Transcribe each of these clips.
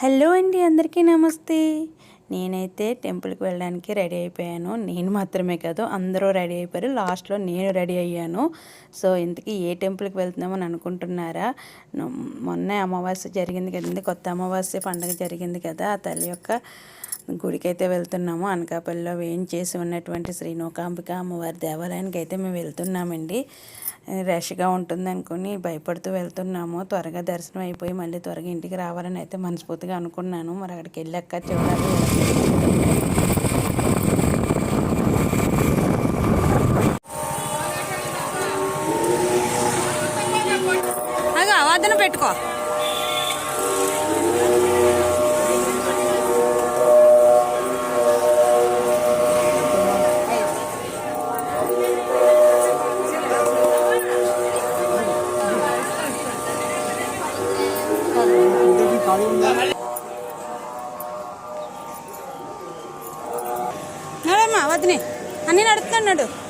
Hello అండి అందరికీ నమస్తే. నేనైతే టెంపుల్కి వెళ్ళడానికి రెడీ అయిపోయాను. నేను మాత్రమే కాదు అందరూ రెడీ అయిపోయారు. లాస్ట్లో నేను రెడీ అయ్యాను. సో ఇంతకీ ఏ టెంపుల్కి వెళ్తున్నామని అనుకుంటున్నారా? మొన్న అమావాస్య జరిగింది కదండి కొత్త అమావాస్య పండుగ జరిగింది కదా ఆ తల్లి యొక్క గుడికైతే వెళ్తున్నాము. అనకాపల్లిలో వేయించేసి ఉన్నటువంటి శ్రీనూకాంబిక అమ్మవారి దేవాలయానికి అయితే మేము వెళ్తున్నామండి. రష్గా ఉంటుంది అనుకుని భయపడుతూ వెళ్తున్నాము. త్వరగా దర్శనం అయిపోయి మళ్ళీ త్వరగా ఇంటికి రావాలని అయితే మనస్ఫూర్తిగా అనుకున్నాను. మరి అక్కడికి వెళ్ళాక చూడాలి. పెట్టుకో. వదిని అన్నీ నడుపుతున్నాడు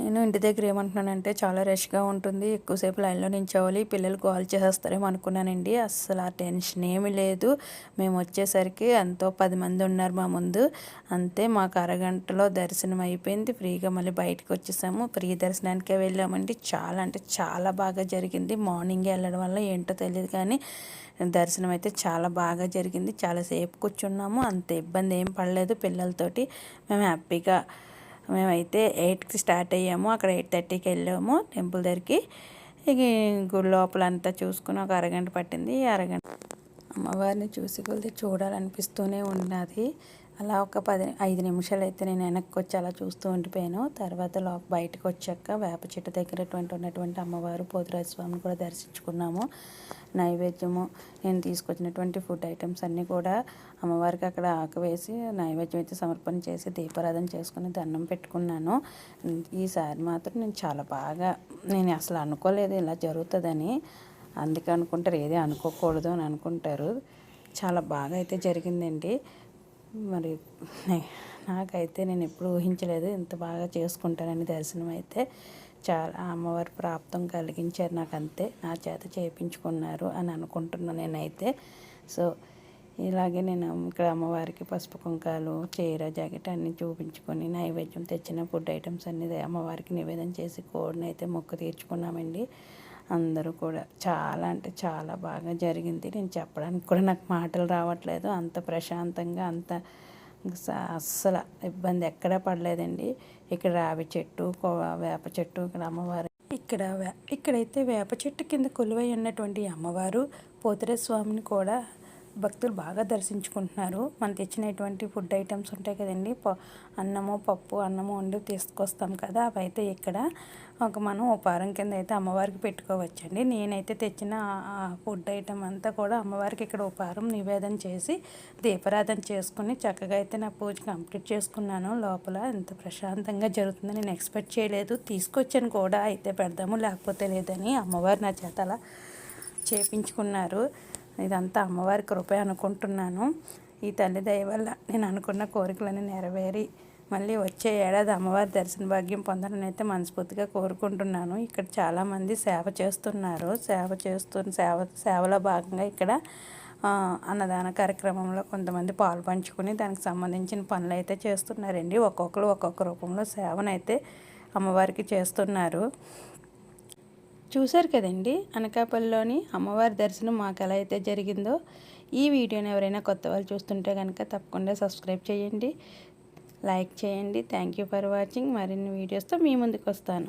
నేను ఇంటి దగ్గర ఏమంటున్నానంటే చాలా రష్గా ఉంటుంది ఎక్కువసేపు లైన్లో నించోవాలి పిల్లలు కాల్ చేసేస్తారేమో అనుకున్నానండి. అస్సలు ఆ టెన్షన్ ఏమీ లేదు. మేము వచ్చేసరికి ఎంతో పది మంది ఉన్నారు మా ముందు. అంతే మాకు అరగంటలో దర్శనం అయిపోయింది. ఫ్రీగా మళ్ళీ బయటకు వచ్చేసాము. ఫ్రీ దర్శనానికే వెళ్ళామండి. చాలా అంటే చాలా బాగా జరిగింది. మార్నింగ్ వెళ్ళడం వల్ల ఏంటో తెలియదు కానీ దర్శనం అయితే చాలా బాగా జరిగింది. చాలాసేపు కూర్చున్నాము. అంత ఇబ్బంది ఏం పడలేదు పిల్లలతోటి. మేము హ్యాపీగా మేమైతే ఎయిట్కి స్టార్ట్ అయ్యాము. అక్కడ ఎయిట్ థర్టీకి వెళ్ళాము టెంపుల్ దగ్గరికి. ఇక గుడి లోపల అంతా చూసుకుని ఒక అరగంట పట్టింది. అరగంట అమ్మవారిని చూసి కొలిది చూడాలనిపిస్తూనే ఉన్నది. అలా ఒక పది ఐదు నిమిషాలు అయితే నేను వెనక్కి వచ్చి అలా చూస్తూ ఉండిపోయాను. తర్వాత లో బయటకు వచ్చాక వేప చెట్టు దగ్గరటువంటి ఉన్నటువంటి అమ్మవారు పోతురాజ స్వామిని కూడా దర్శించుకున్నాము. నైవేద్యము నేను తీసుకొచ్చినటువంటి ఫుడ్ ఐటమ్స్ అన్నీ కూడా అమ్మవారికి అక్కడ ఆకవేసి నైవేద్యం అయితే సమర్పణ చేసి దీపారాధన చేసుకుని దండం పెట్టుకున్నాను. ఈసారి మాత్రం నేను చాలా బాగా నేను అసలు అనుకోలేదు ఇలా జరుగుతుందని. అందుకే అనుకుంటారు ఏది అనుకోకూడదు అని అనుకుంటారు. చాలా బాగా అయితే జరిగిందండి. మరి నాకైతే నేను ఎప్పుడు ఊహించలేదు ఇంత బాగా చేసుకుంటానని దర్శనం అయితే. చాలా అమ్మవారి ప్రాప్తం కలిగించారు నాకు అంతే నా చేత చేయించుకున్నారు అని అనుకుంటున్నాను నేనైతే. సో ఇలాగే నేను ఇక్కడ అమ్మవారికి పసుపు కుంకాలు చీర జాకెట్ అన్నీ చూపించుకొని నైవేద్యం తెచ్చిన ఫుడ్ ఐటమ్స్ అన్నీ అమ్మవారికి నివేదన చేసి కోడిని అయితే మొక్కు తీర్చుకున్నామండి. అందరూ కూడా చాలా అంటే చాలా బాగా జరిగింది. నేను చెప్పడానికి కూడా నాకు మాటలు రావట్లేదు. అంత ప్రశాంతంగా అంత స- అస్సలు ఇబ్బంది ఎక్కడా పడలేదండి. ఇక్కడ రావి చెట్టు కో- వేప చెట్టు ఇక్కడ అమ్మవారు. ఇక్కడ వే- ఇక్కడైతే వేప చెట్టు కింద కొలువై ఉన్నటువంటి అమ్మవారు పోతురే స్వామిని కూడా భక్తులు బాగా దర్శించుకుంటున్నారు. మనం తెచ్చినటువంటి ఫుడ్ ఐటమ్స్ ఉంటాయి కదండి. ప అన్నము పప్పు అన్నము వండి తీసుకొస్తాం కదా. అవి అయితే ఇక్కడ ఒక మనం ఉపారం కింద అయితే అమ్మవారికి పెట్టుకోవచ్చండి. నేనైతే తెచ్చిన ఆ- ఫుడ్ ఐటమ్ అంతా కూడా అమ్మవారికి ఇక్కడ ఉపారం నివేదన చేసి దీపారాధన చేసుకుని చక్కగా అయితే నా పూజ కంప్లీట్ చేసుకున్నాను. లోపల ఎంత ప్రశాంతంగా జరుగుతుందని నేను ఎక్స్పెక్ట్ చేయలేదు. తీసుకొచ్చాను కూడా. అయితే పెడదాము లేకపోతే లేదని అమ్మవారు నా చేత అలా చేపించుకున్నారు. ఇదంతా అమ్మవారి కృపే అనుకుంటున్నాను. ఈ తల్లి దయ వల్ల నేను అనుకున్న కోరికలన్నీ నెరవేరి మళ్ళీ వచ్చే ఏడాది అమ్మవారి దర్శన భాగ్యం పొందాలని అయితే మనస్ఫూర్తిగా కోరుకుంటున్నాను. ఇక్కడ చాలామంది సేవ చేస్తున్నారు. సేవ చేస్తున్న సేవ సేవలో భాగంగా ఇక్కడ అన్నదాన కార్యక్రమంలో కొంతమంది పాలు పంచుకుని దానికి సంబంధించిన పనులు అయితే చేస్తున్నారండి. ఒక్కొక్కరు ఒక్కొక్క రూపంలో సేవనైతే అమ్మవారికి చేస్తున్నారు. చూశారు కదండి? అనకాపల్లిలోని అమ్మవారి దర్శనం మాకు ఎలా అయితే జరిగిందో ఈ వీడియోని ఎవరైనా కొత్త వాళ్ళు చూస్తుంటే కనుక తప్పకుండా సబ్స్క్రైబ్ చేయండి. లైక్ చేయండి. Thank you for watching. మరిన్ని వీడియోస్తో మీ ముందుకు వస్తాను